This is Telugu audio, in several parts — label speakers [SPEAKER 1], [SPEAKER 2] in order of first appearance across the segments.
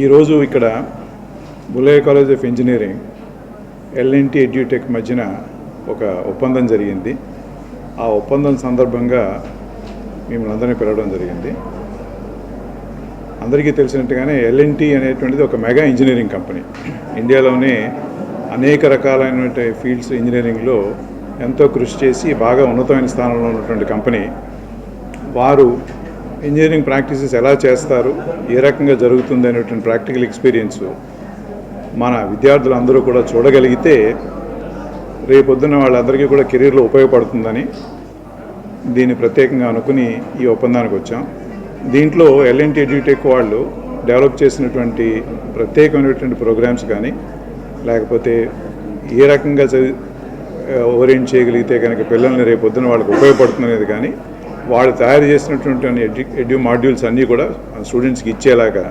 [SPEAKER 1] ఈరోజు ఇక్కడ Bullayya college of engineering LNT edutech మధ్యన ఒక ఒప్పందం జరిగింది. ఆ ఒప్పందం సందర్భంగా మిమ్మల్ని అందరినీ పిలవడం జరిగింది. అందరికీ తెలిసినట్టుగానే ఎల్ఎన్టీ అనేటువంటిది ఒక మెగా ఇంజనీరింగ్ కంపెనీ. ఇండియాలోనే అనేక రకాలైనటువంటి ఫీల్డ్స్ ఇంజనీరింగ్లో ఎంతో కృషి చేసి బాగా ఉన్నతమైన స్థానంలో ఉన్నటువంటి కంపెనీ. వారు ఇంజనీరింగ్ ప్రాక్టీసెస్ ఎలా చేస్తారు ఏ రకంగా జరుగుతుంది అనేటువంటి ప్రాక్టికల్ ఎక్స్పీరియన్స్ మన విద్యార్థులు అందరూ కూడా చూడగలిగితే రేపొద్దున వాళ్ళందరికీ కూడా కెరీర్లో ఉపయోగపడుతుందని దీన్ని ప్రత్యేకంగా అనుకుని ఈ ఒప్పందానికి వచ్చాం. దీంట్లో ఎల్ఎన్టీ ఎడ్యూటెక్ వాళ్ళు డెవలప్ చేసినటువంటి ప్రత్యేకమైనటువంటి ప్రోగ్రామ్స్ కానీ లేకపోతే ఏ రకంగా చదివి ఓరియంట్ చేయగలిగితే కనుక పిల్లల్ని రేపొద్దున వాళ్ళకి ఉపయోగపడుతుంది అనేది కానీ వాళ్ళు తయారు చేసినటువంటి ఎడ్యు ఎడ్యూ మాడ్యూల్స్ అన్నీ కూడా స్టూడెంట్స్కి ఇచ్చేలాగా.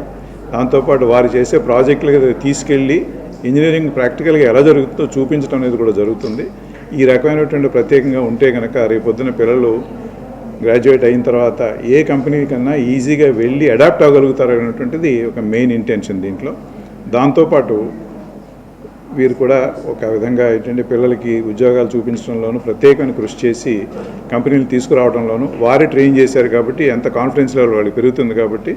[SPEAKER 1] దాంతోపాటు వారు చేసే ప్రాజెక్టులు తీసుకెళ్ళి ఇంజనీరింగ్ ప్రాక్టికల్గా ఎలా జరుగుతుందో చూపించడం అనేది కూడా జరుగుతుంది. ఈ రకమైనటువంటి ప్రత్యేకంగా ఉంటే కనుక రేపొద్దున పిల్లలు గ్రాడ్యుయేట్ అయిన తర్వాత ఏ కంపెనీ కన్నా ఈజీగా వెళ్ళి అడాప్ట్ అవ్వగలుగుతారు అనేటువంటిది ఒక మెయిన్ ఇంటెన్షన్ దీంట్లో. దాంతోపాటు వీరు కూడా ఒక విధంగా ఏంటంటే పిల్లలకి ఉద్యోగాలు చూపించడంలోనూ ప్రత్యేకమైన కృషి చేసి కంపెనీలు తీసుకురావడంలోనూ వారు ట్రైన్ చేశారు కాబట్టి ఎంత కాన్ఫిడెన్స్ లెవెల్ వాళ్ళు పెరుగుతుంది కాబట్టి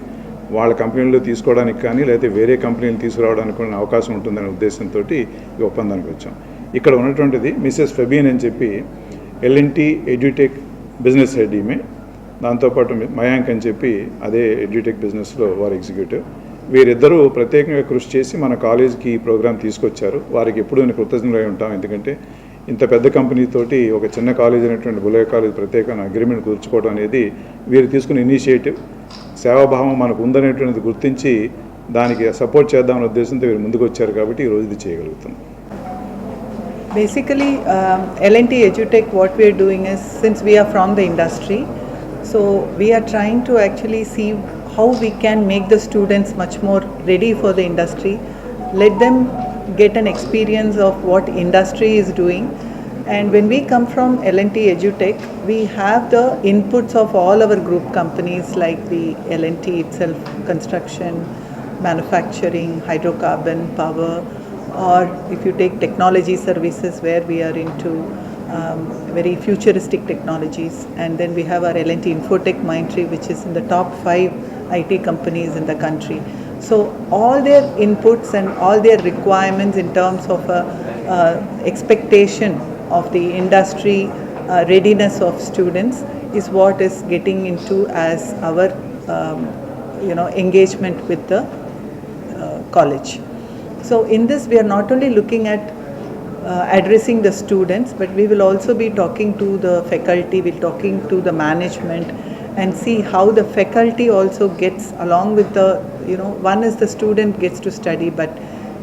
[SPEAKER 1] వాళ్ళ కంపెనీల్లో తీసుకోవడానికి కానీ లేకపోతే వేరే కంపెనీలు తీసుకురావడానికి కూడా అవకాశం ఉంటుందనే ఉద్దేశంతో ఈ ఒప్పందానికి వచ్చాం. ఇక్కడ ఉన్నటువంటిది మిస్సెస్ ఫెబీన్ అని చెప్పి ఎల్ఎన్టీ ఎడ్యూటెక్ బిజినెస్ హెడ్ ఈమె. దాంతోపాటు మయాంక్ అని చెప్పి అదే ఎడ్యూటెక్ బిజినెస్లో వారు ఎగ్జిక్యూటివ్. వీరిద్దరూ ప్రత్యేకంగా కృషి చేసి మన కాలేజీకి ఈ ప్రోగ్రాం తీసుకొచ్చారు. వారికి ఎప్పుడూ నేను కృతజ్ఞులై ఉంటాం. ఎందుకంటే ఇంత పెద్ద కంపెనీతోటి ఒక చిన్న కాలేజ్ అయినటువంటి బులయ కాలేజ్ ప్రత్యేకమైన అగ్రిమెంట్ కుదుర్చుకోవడం అనేది వీరు తీసుకున్న ఇనిషియేటివ్ సేవాభావం మనకు ఉందనేటువంటిది గుర్తించి దానికి సపోర్ట్ చేద్దామనే ఉద్దేశంతో వీరు ముందుకు వచ్చారు కాబట్టి ఈరోజు రోజు ఇది చేయగలుగుతున్నాం.
[SPEAKER 2] Basically LNT edutech what we are doing is since we are since the industry so we are trying to actually see how we can make the students much more ready for the industry, let them get an experience of what industry is doing. And when we come from L&T EduTech, we have the inputs of all our group companies like the L&T itself, construction, manufacturing, hydrocarbon, power, or if you take technology services where we are into um, very futuristic technologies and then we have our L&T Infotech Mindtree which is in the top five IT companies in the country. So all their inputs and all their requirements in terms of a, uh, expectation of the industry uh, readiness of students is what is getting into as our um, you know engagement with the uh, college. So in this, we are not only looking at uh, addressing the students, but we will also be talking to the faculty, we're talking to the management and see how the faculty also gets along with the, you know, one is the student gets to study, but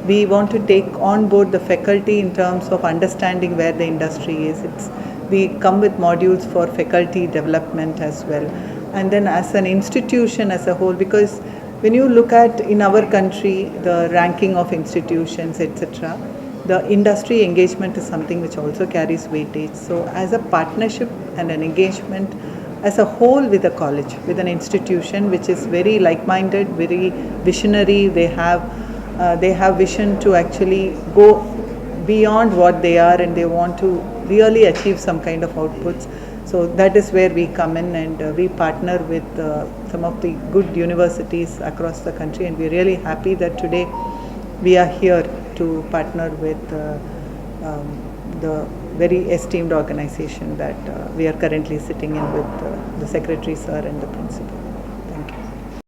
[SPEAKER 2] we want to take on board the faculty in terms of understanding where the industry is. It's, we come with modules for faculty development as well. And then as an institution as a whole, because when you look at in our country the ranking of institutions etc the industry engagement is something which also carries weightage. So as a partnership and an engagement as a whole with a college with an institution which is very like minded very visionary they have uh, they have vision to actually go beyond what they are and they want to really achieve some kind of outputs. So that is where we come in and uh, we partner with uh, some of the good universities across the country and we're really happy that today we are here to partner with uh, um, the very esteemed organization that uh, we are currently sitting in with uh, the secretary sir and the principal.